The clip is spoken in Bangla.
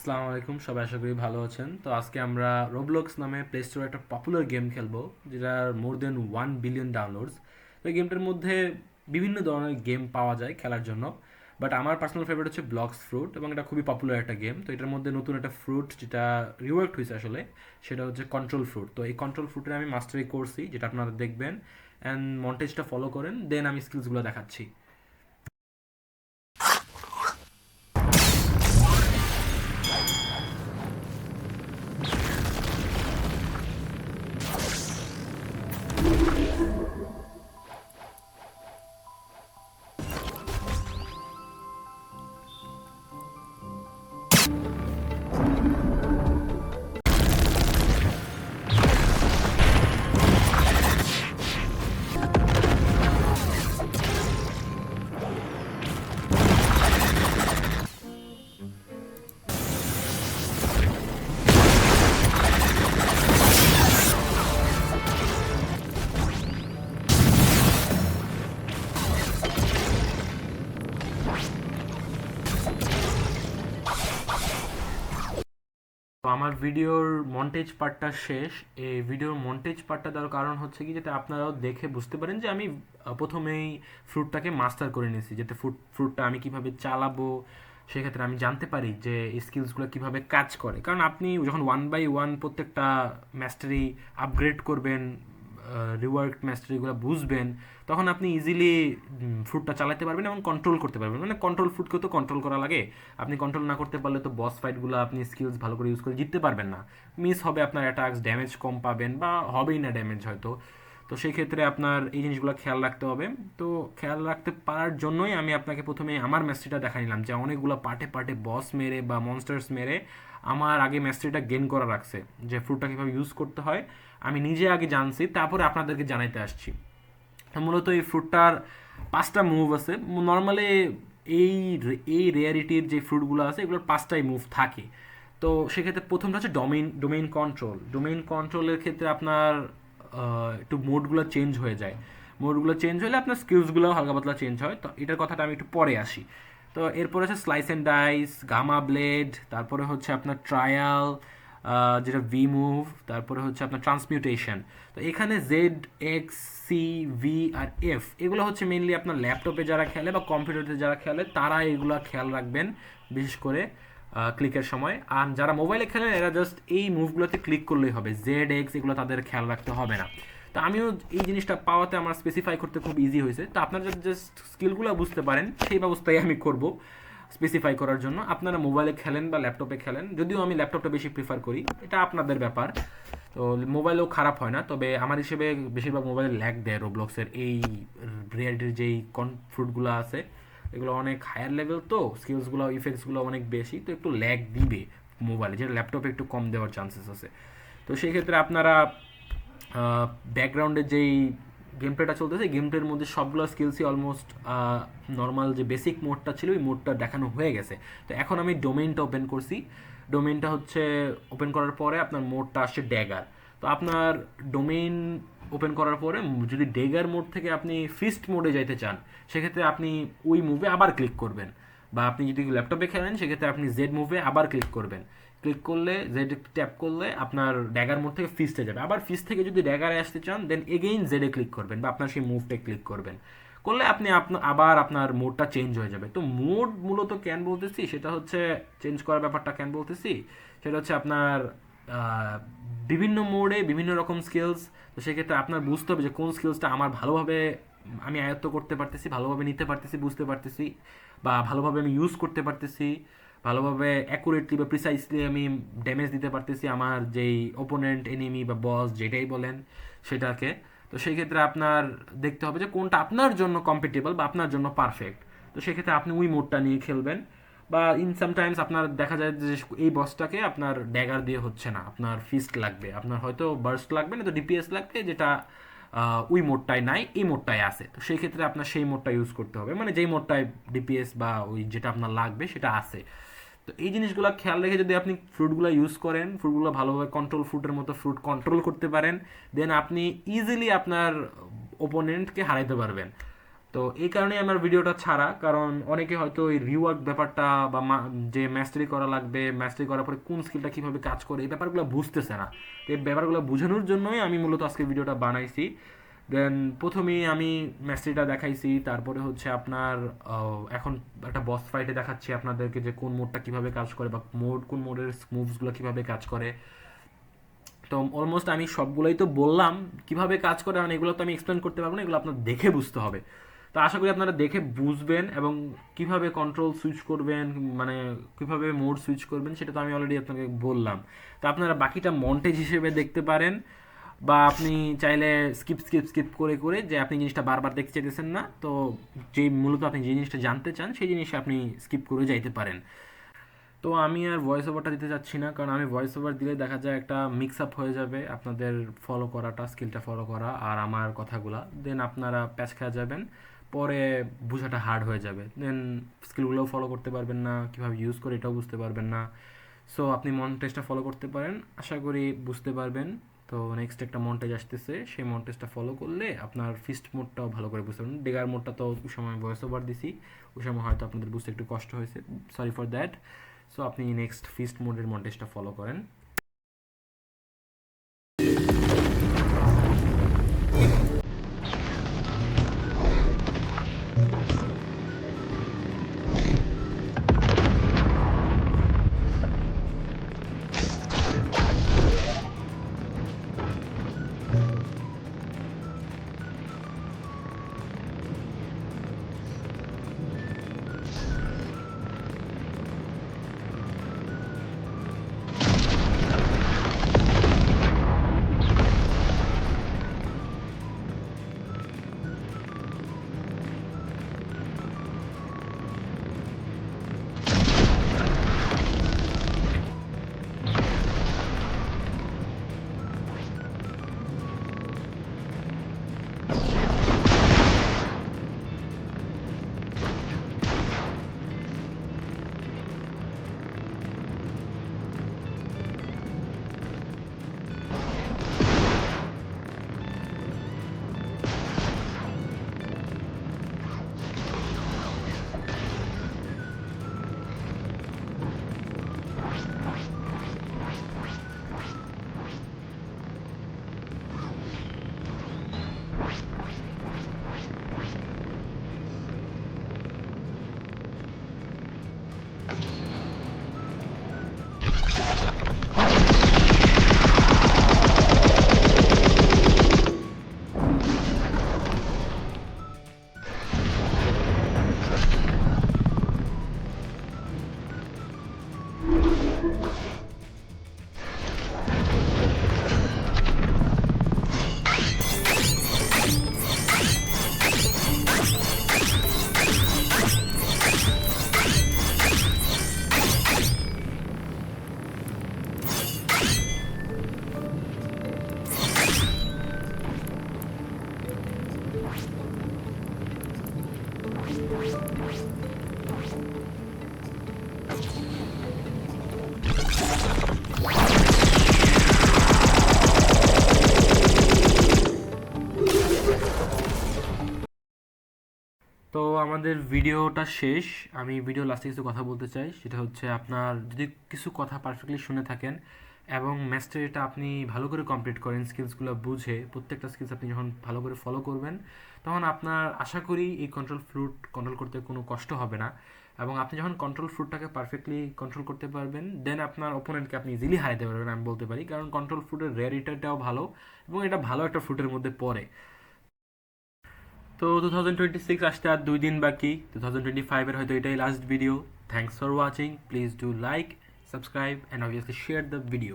আসসালামু আলাইকুম, সবাই আশা করি ভালো আছেন। তো আজকে আমরা রোবলক্স নামে প্লে স্টোরে একটা পপুলার গেম খেলব, যেটার more than one billion downloads তো এই গেমটার মধ্যে বিভিন্ন ধরনের গেম পাওয়া যায় খেলার জন্য বাট আমার পার্সোনাল ফেভারিট হচ্ছে ব্লকস ফ্রুট এবং এটা খুবই পপুলার একটা গেম তো এটার মধ্যে নতুন একটা ফ্রুট যেটা রিওয়ার্ক হয়েছে আসলে, সেটা হচ্ছে কন্ট্রোল ফ্রুট তো এই কন্ট্রোল ফ্রুটের আমি মাস্টারি করছি, যেটা আপনারা দেখবেন অ্যান্ড মন্টেজটা ফলো করেন দেন আমি স্কিলসগুলো দেখাচ্ছি। তো আমার ভিডিওর মন্টেজ পার্টটা শেষ। এই ভিডিওর মন্টেজ পার্টটা দেওয়ার কারণ হচ্ছে কি যাতে আপনারাও দেখে বুঝতে পারেন যে আমি প্রথমেই ফ্রুটটাকে মাস্টার করে নিয়েছি। যাতে ফ্রুট ফ্রুটটা আমি কীভাবে চালাবো, সেক্ষেত্রে আমি জানতে পারি যে স্কিলসগুলো কীভাবে কাজ করে। কারণ আপনি যখন ওয়ান বাই ওয়ান প্রত্যেকটা ম্যাস্টারি আপগ্রেড করবেন রিওয়ার্ড ম্যাস্টারিগুলো বুঝবেন, তখন আপনি ইজিলি ফ্রুটটা চালাতে পারবেন এবং কন্ট্রোল করতে পারবেন। মানে কন্ট্রোল ফ্রুটকেও তো কন্ট্রোল করা লাগে। আপনি কন্ট্রোল না করতে পারলে তো বস ফাইটগুলো আপনি স্কিলস ভালো করে ইউজ করে জিততে পারবেন না। মিস হবে আপনার অ্যাটাক্স ড্যামেজ কম পাবেন বা হবেই না ড্যামেজ হয়তো। তো সেই ক্ষেত্রে আপনার এই জিনিসগুলো খেয়াল রাখতে হবে। তো খেয়াল রাখতে পারার জন্যই আমি আপনাকে প্রথমে আমার ম্যাস্ট্রিটা দেখা নিলাম যে অনেকগুলো পার্টে পার্টে বস মেরে বা মনস্টার্স মেরে আমার আগে ম্যাস্ট্রিটা গেন করা রাখছে যে ফ্রুটটা কীভাবে ইউজ করতে হয়, আমি নিজে আগে জানছি, তারপরে আপনাদেরকে জানাইতে আসছি। মূলত এই ফ্রুটটার পাঁচটা মুভ আছে। নর্মালি এই এই রেয়ারিটির যে ফ্রুটগুলো আছে, এগুলোর পাঁচটাই মুভ থাকে। তো সেক্ষেত্রে প্রথমটা হচ্ছে ডোমেইন ডোমেইন কন্ট্রোল ডোমেইন কন্ট্রোলের ক্ষেত্রে আপনার একটু মোডগুলো চেঞ্জ হয়ে যায়। মোডগুলো চেঞ্জ হলে আপনার স্কিলসগুলো হালকা পাতলা চেঞ্জ হয়। তো এটার কথাটা আমি একটু পরে আসি। তো এরপরে হচ্ছে slice and dice gamma blade তারপরে হচ্ছে আপনার ট্রায়াল যেটা ভি মুভ তারপরে হচ্ছে আপনার ট্রান্সমিউটেশন তো এখানে জেড এক্স সি ভি আর এফ এগুলো হচ্ছে মেনলি আপনার ল্যাপটপে যারা খেলে বা কম্পিউটারে যারা খেলে, তারা এগুলো খেয়াল রাখবেন, বিশেষ করে ক্লিকের সময়। আর যারা মোবাইলে খেলেন এরা জাস্ট এই মুভগুলোতে ক্লিক করলেই হবে। জেড এক্স এগুলো তাদের খেয়াল রাখতে হবে না। তো আমিও এই জিনিসটা পাওয়াতে আমার স্পেসিফাই করতে খুব ইজি হয়েছে। তো আপনারা যদি জাস্ট স্কিলগুলো বুঝতে পারেন, সেই ব্যবস্থাই আমি করব স্পেসিফাই করার জন্য। আপনারা মোবাইলে খেলেন বা ল্যাপটপে খেলেন, যদিও আমি ল্যাপটপটা বেশি প্রিফার করি, এটা আপনাদের ব্যাপার। তো মোবাইলেও খারাপ হয় না, তবে আমার হিসেবে বেশিরভাগ মোবাইলে ল্যাগ দেয় রোবলক্সের এই রিয়ালিটির যেই কন ফ্রুটগুলো আছে, এগুলো অনেক হায়ার লেভেল তো স্কিলসগুলো ইফেক্টসগুলো অনেক বেশি, তো একটু ল্যাগ দিবে মোবাইলে যেটা ল্যাপটপে একটু কম দেওয়ার চান্সেস আছে। তো সেই ক্ষেত্রে আপনারা ব্যাকগ্রাউন্ডে যেই গেম প্লেটা চলতেছে গেম প্লের মধ্যে সবগুলো স্কিলসই অলমোস্ট নর্মাল যে বেসিক মোডটা ছিল, ওই মোডটা দেখানো হয়ে গেছে। তো এখন আমি ডোমেইনটা ওপেন করছি। ডোমেইনটা হচ্ছে ওপেন করার পরে আপনার মোডটা আসছে ড্যাগার তো আপনার ডোমেইন ওপেন করার পরে যদি ডেগার মোড থেকে আপনি ফিস্ট মোডে যাইতে চান, সেক্ষেত্রে আপনি ওই মুভে আবার ক্লিক করবেন। বা আপনি যদি ল্যাপটপে খেলেন, সেক্ষেত্রে আপনি জেড মুভে আবার ক্লিক করবেন। ক্লিক করলে জেড ট্যাপ করলে আপনার ড্যাগার মোড থেকে ফিস্টে যাবে। আবার ফিস্ট থেকে যদি ড্যাগারে আসতে চান দেন এগেইন জেডে ক্লিক করবেন বা আপনার সেই মুভটা ক্লিক করবেন। করলে আপনি আপনার আবার আপনার মোডটা চেঞ্জ হয়ে যাবে। তো মোড মূলত কেন বলতেছি? সেটা হচ্ছে চেঞ্জ করার ব্যাপারটা কেন বলতেছি? সেটা হচ্ছে আপনার বিভিন্ন মোডে বিভিন্ন রকম স্কিলস তো সেক্ষেত্রে আপনার বুঝতে হবে যে কোন স্কিলসটা আমার ভালোভাবে আমি আয়ত্ত করতে পারতেছি, ভালোভাবে নিতে পারতেছি, বুঝতে পারতেছি বা ভালোভাবে আমি ইউজ করতে পারতেছি। ভালোভাবে অ্যাকুরেটলি বা প্রিসাইসলি আমি ড্যামেজ দিতে পারতেছি আমার যেই ওপোনেন্ট এনিমি বা বস যেটাই বলেন সেটাকে। তো সেই ক্ষেত্রে আপনার দেখতে হবে যে কোনটা আপনার জন্য কম্পিটেবল বা আপনার জন্য পারফেক্ট তো সেক্ষেত্রে আপনি ওই মোডটা নিয়ে খেলবেন। বা ইন সামটাইমস আপনার দেখা যায় যে এই বসটাকে আপনার ড্যাগার দিয়ে হচ্ছে না, আপনার ফিস্ট লাগবে, আপনার হয়তো বার্স্ট লাগবে না তো ডিপিএস লাগবে যেটা ওই মোডটায় নাই, এই মোডটায় আছে। তো সেই ক্ষেত্রে আপনার সেই মোডটা ইউজ করতে হবে। মানে যেই মোডটায় ডিপিএস বা ওই যেটা আপনার লাগবে সেটা আছে। তো এই জিনিসগুলো খেয়াল রেখে যদি আপনি ফ্রুটগুলো ইউজ করেন ফ্রুটগুলো ভালোভাবে কন্ট্রোল ফ্রুটের মতো ফ্রুট কন্ট্রোল করতে পারেন দেন আপনি ইজিলি আপনার ওপোনেন্টকে হারাইতে পারবেন। তো এই কারণেই আমার ভিডিওটা ছাড়া, কারণ অনেকে হয়তো এই রিওয়ার্ক ব্যাপারটা বা যে ম্যাস্টারি করা লাগবে ম্যাস্টারি করার পরে কোন স্কিলটা কীভাবে কাজ করে, এই ব্যাপারগুলো বুঝতেছে না। এই ব্যাপারগুলো বোঝানোর জন্যই আমি মূলত আজকে ভিডিওটা বানাইছি। দেন প্রথমেই আমি ম্যাস্টারিটা দেখাইছি, তারপরে হচ্ছে আপনার এখন একটা বস ফাইটে দেখাচ্ছি আপনাদেরকে যে কোন মোডটা কীভাবে কাজ করে বা মোড কোন মোডের মুভসগুলো কীভাবে কাজ করে। তো অলমোস্ট আমি সবগুলোই তো বললাম, কীভাবে কাজ করে মানে এগুলো তো আমি এক্সপ্লেন করতে পারব না, এগুলো আপনার দেখে বুঝতে হবে। তো আশা করি আপনারা দেখে বুঝবেন এবং কীভাবে কন্ট্রোল সুইচ করবেন মানে কীভাবে মোড সুইচ করবেন, সেটা তো আমি অলরেডি আপনাকে বললাম। তো আপনারা বাকিটা মন্টেজ হিসেবে দেখতে পারেন। বা আপনি চাইলে স্কিপ স্কিপ স্কিপ করে করে যে আপনি জিনিসটা বারবার দেখতে চাইতেছেন না, তো যে মূলত আপনি যে জিনিসটা জানতে চান, সেই জিনিসটা আপনি স্কিপ করে যাইতে পারেন। তো আমি আর ভয়েস ওভারটা দিতে চাচ্ছি না, কারণ আমি ভয়েস ওভার দিলে দেখা যায় একটা মিক্স আপ হয়ে যাবে আপনাদের ফলো করাটা স্কিলটা ফলো করা আর আমার কথাগুলা। দেন আপনারা প্যাচ খেয়ে যাবেন, পরে বোঝাটা হার্ড হয়ে যাবে। দেন স্কিলগুলোও ফলো করতে পারবেন না, কীভাবে ইউজ করে এটাও বুঝতে পারবেন না। সো আপনি মন টেস্টটা ফলো করতে পারেন, আশা করি বুঝতে পারবেন। তো নেক্সট একটা মন্টেজ আসতেছে, সেই মন্টেজটা ফলো করলে আপনার ফিস্ট মোডটাও ভালো করে বুঝতে পারবেন। ডেগার মোডটা তো ওই সময় ভয়েস ওভার দিছি, ওই সময় হয়তো আপনাদের বুঝতে একটু কষ্ট হয়েছে। সরি ফর দ্যাট সো আপনি নেক্সট ফিস্ট মোডের মন্টেজটা ফলো করেন। আমাদের ভিডিওটা শেষ। আমি ভিডিও লাস্টে কিছু কথা বলতে চাই। সেটা হচ্ছে আপনার যদি কিছু কথা পারফেক্টলি শুনে থাকেন এবং ম্যাস্টারিটা আপনি ভালো করে কমপ্লিট করেন স্কিলসগুলো বুঝে প্রত্যেকটা স্কিলস আপনি যখন ভালো করে ফলো করবেন, তখন আপনার আশা করি এই কন্ট্রোল ফ্লুট কন্ট্রোল করতে কোনো কষ্ট হবে না। এবং আপনি যখন কন্ট্রোল ফ্লুটটাকে পারফেক্টলি কন্ট্রোল করতে পারবেন দেন আপনার ওপোনেন্টকে আপনি ইজিলি হারাতে পারবেন, আমি বলতে পারি। কারণ কন্ট্রোল ফ্লুটের রেয়ারিটাটাও ভালো এবং এটা ভালো একটা ফ্লুটের মধ্যে পড়ে। তো টু থাউজেন্ড টোয়েন্টি সিক্স আসতে আর দুই দিন বাকি। টু থাউজেন্ড টোয়েন্টি ফাইভের হয়তো এটাই last video thanks for watching please do like subscribe and obviously share the video